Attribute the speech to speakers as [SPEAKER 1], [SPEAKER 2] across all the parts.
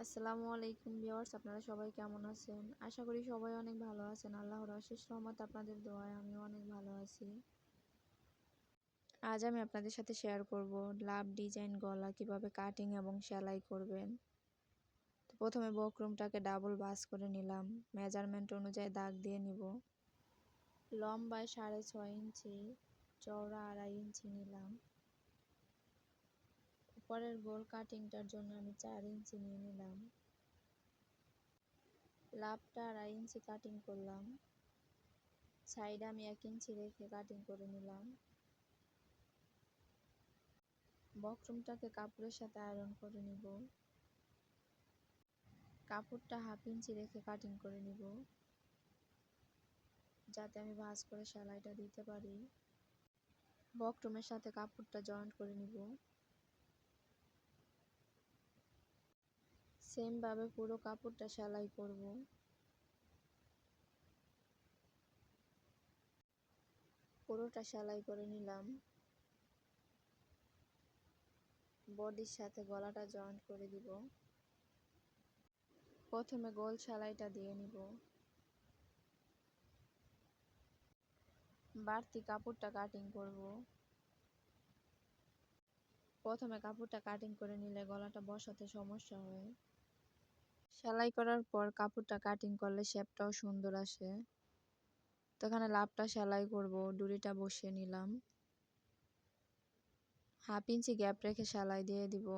[SPEAKER 1] আসসালামু আলাইকুম ভিউয়ার্স, আপনারা সবাই কেমন আছেন? আশা করি সবাই অনেক ভালো আছেন। আল্লাহর অশেষ রহমত আপনাদের দোয়ায় আমিও অনেক ভালো আছি। আজ আমি আপনাদের সাথে শেয়ার করব লাভ ডিজাইন গলা কীভাবে কাটিং এবং সেলাই করবেন। তো প্রথমে বকরুমটাকে ডাবল বাস করে নিলাম। মেজারমেন্ট অনুযায়ী দাগ দিয়ে নিব। লম্বায় সাড়ে ছয় ইঞ্চি, চওড়া আড়াই ইঞ্চি নিলাম। উপরের গোল কাটিংটার জন্য আমি চার ইঞ্চি নিয়ে নিলাম। লাভটা আড়াই ইঞ্চি কাটিং করলাম। সাইডে আমি এক ইঞ্চি রেখে কাটিং করে নিলাম। বক্রমটাকে কাপড়ের সাথে আয়রন করে নিব। কাপড়টা হাফ ইঞ্চি রেখে কাটিং করে নিব। যাতে আমি ভাঁজ করে সেলাইটা দিতে পারি। বক্রমের সাথে কাপড়টা জয়েন্ট করে নিব। সেমভাবে পুরো কাপড়টা সেলাই করব। পুরোটা সেলাই করে নিলাম। বডির সাথে গলাটা জয়েন্ট করে দিব। প্রথমে গোল সেলাইটা দিয়ে নিব। বাড়তি কাপড়টা কাটিং করব। প্রথমে কাপড়টা কাটিং করে নিলে গলাটা বসাতে সমস্যা হয়। সেলাই করার পর কাপড়টা কাটিং করলে শেপটাও সুন্দর আসে। তো এখানে লাভটা সেলাই করব ডুরিটা বসিয়ে নিলাম। হাফ ইঞ্চি গ্যাপ রেখে সেলাই দিয়ে দিব।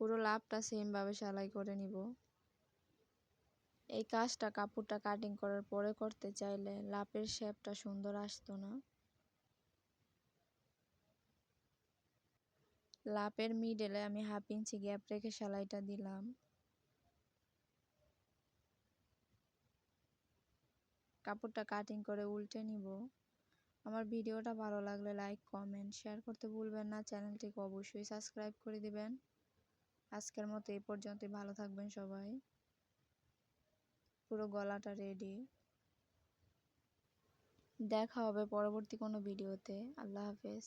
[SPEAKER 1] পুরো লাভটা সেমভাবে সেলাই করে নিব। এই কাজটা কাপড়টা কাটিং করার পরে করতে চাইলে লাপের শেপটা সুন্দর আসতো না। লাপের মিডেলে আমি হাফ ইঞ্চি গ্যাপ রেখে সেলাইটা দিলাম। কাপড়টা কাটিং করে উল্টে নিব। আমার ভিডিওটা ভালো লাগলে লাইক কমেন্ট শেয়ার করতে ভুলবেন না। চ্যানেলটিকে অবশ্যই সাবস্ক্রাইব করে দিবেন। আজকের মতো এই পর্যন্তই। ভালো থাকবেন সবাই। পুরো গলাটা রেডি দেখা হবে পরবর্তী কোনো ভিডিওতে। আল্লাহ হাফেজ।